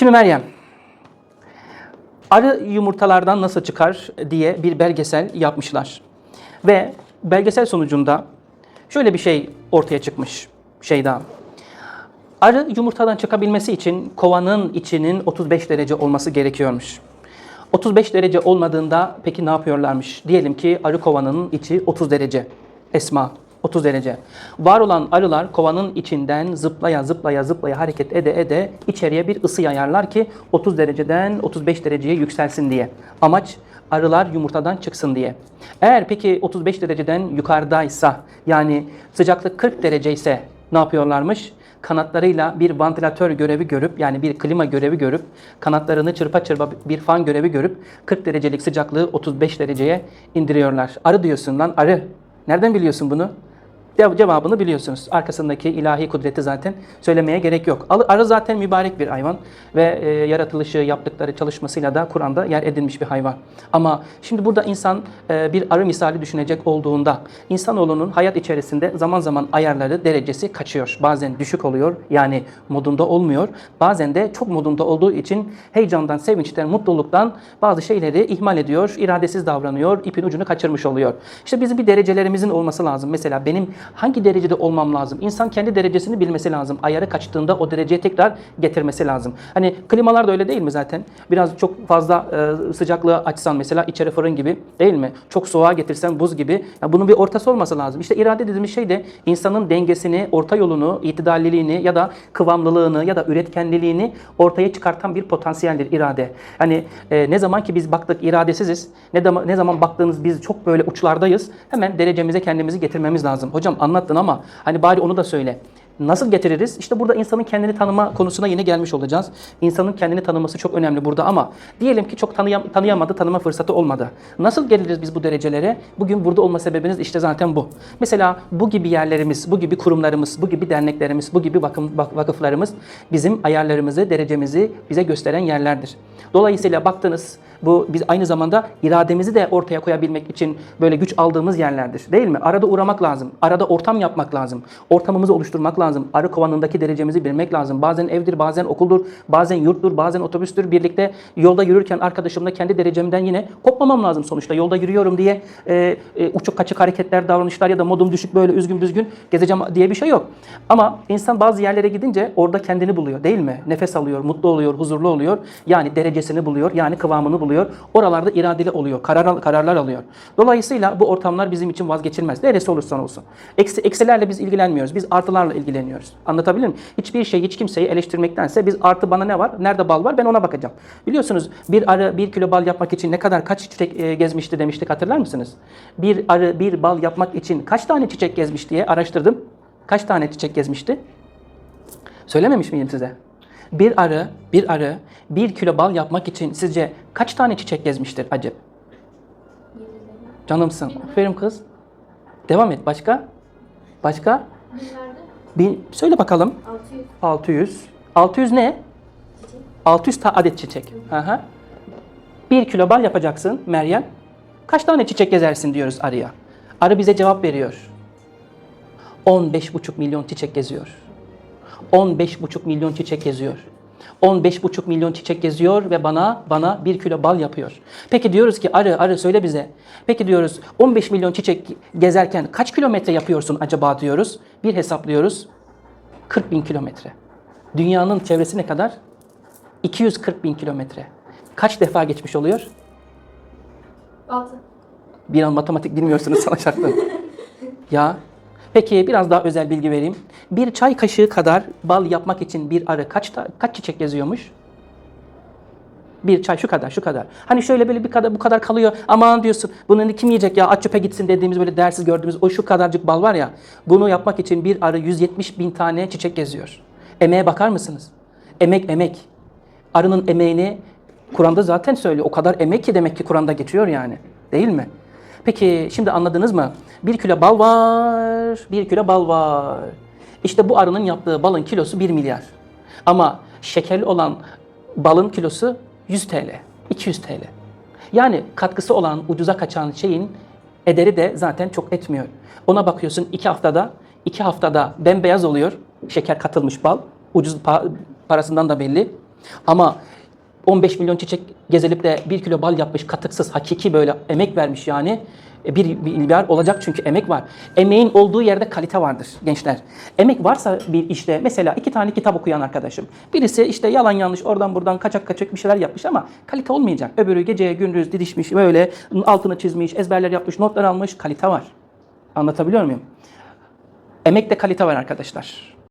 Şimdi Meryem, arı yumurtalardan nasıl çıkar diye bir belgesel yapmışlar. Ve belgesel sonucunda şöyle bir şey ortaya çıkmış şeyda. Arı yumurtadan çıkabilmesi için kovanın içinin 35 derece olması gerekiyormuş. 35 derece olmadığında peki ne yapıyorlarmış? Diyelim ki arı kovanının içi 30 derece. Esma 30 derece. Var olan arılar kovanın içinden zıplaya zıplaya zıplaya hareket ede ede içeriye bir ısı yayarlar ki 30 dereceden 35 dereceye yükselsin diye. Amaç arılar yumurtadan çıksın diye. Eğer peki 35 dereceden yukarıdaysa yani sıcaklık 40 derece ise ne yapıyorlarmış? kanatlarıyla bir vantilatör görevi görüp yani bir klima görevi görüp kanatlarını çırpa çırpa bir fan görevi görüp 40 derecelik sıcaklığı 35 dereceye indiriyorlar. Arı diyorsun lan arı. Nereden biliyorsun bunu? Cev- Cevabını biliyorsunuz. Arkasındaki ilahi kudreti zaten söylemeye gerek yok. Arı- zaten mübarek bir hayvan ve e, yaratılışı, yaptıkları çalışmasıyla da Kur'an'da yer edilmiş bir hayvan. Ama şimdi burada insan e, bir arı misali düşünecek olduğunda insanoğlunun hayat içerisinde zaman zaman ayarları, derecesi kaçıyor. Bazen düşük oluyor yani modunda olmuyor. Bazen de çok modunda olduğu için heyecandan, sevinçten, mutluluktan bazı şeyleri ihmal ediyor, iradesiz davranıyor, ipin ucunu kaçırmış oluyor. İşte bizim bir derecelerimizin olması lazım. Mesela benim hangi derecede olmam lazım? İnsan kendi derecesini bilmesi lazım. Ayarı kaçtığında o dereceye tekrar getirmesi lazım. Hani klimalar da öyle değil mi zaten? Biraz çok fazla e, sıcaklığı açsan mesela içeri fırın gibi değil mi? Çok soğuğa getirsen buz gibi. Ya bunun bir ortası olması lazım. İşte irade dediğimiz şey de insanın dengesini, orta yolunu, itidalliliğini ya da kıvamlılığını ya da üretkenliliğini ortaya çıkartan bir potansiyeldir irade. Hani e, ne zaman ki biz baktık iradesiziz, ne, zaman ne zaman baktığınız biz çok böyle uçlardayız, hemen derecemize kendimizi getirmemiz lazım. Hocam anlattın ama hani bari onu da söyle. Nasıl getiririz? İşte burada insanın kendini tanıma konusuna yine gelmiş olacağız. İnsanın kendini tanıması çok önemli burada ama diyelim ki çok tanıyam tanıyamadı, tanıma fırsatı olmadı. Nasıl geliriz biz bu derecelere? Bugün burada olma sebebiniz işte zaten bu. Mesela bu gibi yerlerimiz, bu gibi kurumlarımız, bu gibi derneklerimiz, bu gibi vakıf, vak- vakıflarımız bizim ayarlarımızı, derecemizi bize gösteren yerlerdir. Dolayısıyla baktınız bu biz aynı zamanda irademizi de ortaya koyabilmek için böyle güç aldığımız yerlerdir. Değil mi? Arada uğramak lazım. Arada ortam yapmak lazım. Ortamımızı oluşturmak lazım. Arı kovanındaki derecemizi bilmek lazım. Bazen evdir, bazen okuldur, bazen yurttur, bazen otobüstür. Birlikte yolda yürürken arkadaşımla kendi derecemden yine kopmamam lazım sonuçta. Yolda yürüyorum diye e, e, uçuk kaçık hareketler, davranışlar ya da modum düşük böyle üzgün büzgün gezeceğim diye bir şey yok. Ama insan bazı yerlere gidince orada kendini buluyor değil mi? Nefes alıyor, mutlu oluyor, huzurlu oluyor. Yani derecesini buluyor, yani kıvamını buluyor. Oralarda iradeli oluyor, karar, kararlar alıyor. Dolayısıyla bu ortamlar bizim için vazgeçilmez. Neresi olursa olsun. Eksi, eksilerle biz ilgilenmiyoruz. Biz artılarla ilgileniyoruz. Anlatabilir miyim? Hiçbir şey, hiç kimseyi eleştirmektense biz artı bana ne var, nerede bal var ben ona bakacağım. Biliyorsunuz bir arı bir kilo bal yapmak için ne kadar kaç çiçek e, gezmişti demiştik hatırlar mısınız? Bir arı bir bal yapmak için kaç tane çiçek gezmiş diye araştırdım. Kaç tane çiçek gezmişti? Söylememiş miyim size? Bir arı, bir arı bir kilo bal yapmak için sizce kaç tane çiçek gezmiştir acaba? Canımsın. Aferin kız. Devam et. Başka? Başka? Bir, söyle bakalım. 600 600. 600 ne? 600 ta adet çiçek. Hı hı. 1 kilo bal yapacaksın Meryem. Kaç tane çiçek gezersin diyoruz arıya. Arı bize cevap veriyor. 15,5 milyon çiçek geziyor. 15,5 milyon çiçek geziyor. 15,5 milyon çiçek geziyor ve bana bana 1 kilo bal yapıyor. Peki diyoruz ki arı arı söyle bize. Peki diyoruz 15 milyon çiçek gezerken kaç kilometre yapıyorsun acaba diyoruz. Bir hesaplıyoruz. 40 bin kilometre. Dünyanın çevresi ne kadar? 240 bin kilometre. Kaç defa geçmiş oluyor? 6 Bir an matematik bilmiyorsunuz sana şartlar. ya. Peki biraz daha özel bilgi vereyim. Bir çay kaşığı kadar bal yapmak için bir arı kaç ta- kaç çiçek geziyormuş? Bir çay şu kadar şu kadar. Hani şöyle böyle bir kadar bu kadar kalıyor. Aman diyorsun bunu kim yiyecek ya aç çöpe gitsin dediğimiz böyle değersiz gördüğümüz o şu kadarcık bal var ya. Bunu yapmak için bir arı 170 bin tane çiçek geziyor. Emeğe bakar mısınız? Emek emek. Arının emeğini Kur'an'da zaten söylüyor. O kadar emek ki demek ki Kur'an'da geçiyor yani. Değil mi? Peki şimdi anladınız mı? Bir kilo bal var, bir kilo bal var. İşte bu arının yaptığı balın kilosu 1 milyar. Ama şekerli olan balın kilosu 100 TL, 200 TL. Yani katkısı olan ucuza kaçan şeyin ederi de zaten çok etmiyor. Ona bakıyorsun iki haftada, iki haftada bembeyaz oluyor. Şeker katılmış bal. Ucuz pa- parasından da belli. Ama 15 milyon çiçek gezelip de 1 kilo bal yapmış katıksız hakiki böyle emek vermiş yani e, bir, milyar olacak çünkü emek var. Emeğin olduğu yerde kalite vardır gençler. Emek varsa bir işte mesela iki tane kitap okuyan arkadaşım. Birisi işte yalan yanlış oradan buradan kaçak kaçak bir şeyler yapmış ama kalite olmayacak. Öbürü geceye gündüz didişmiş böyle altını çizmiş, ezberler yapmış, notlar almış kalite var. Anlatabiliyor muyum? Emekte kalite var arkadaşlar.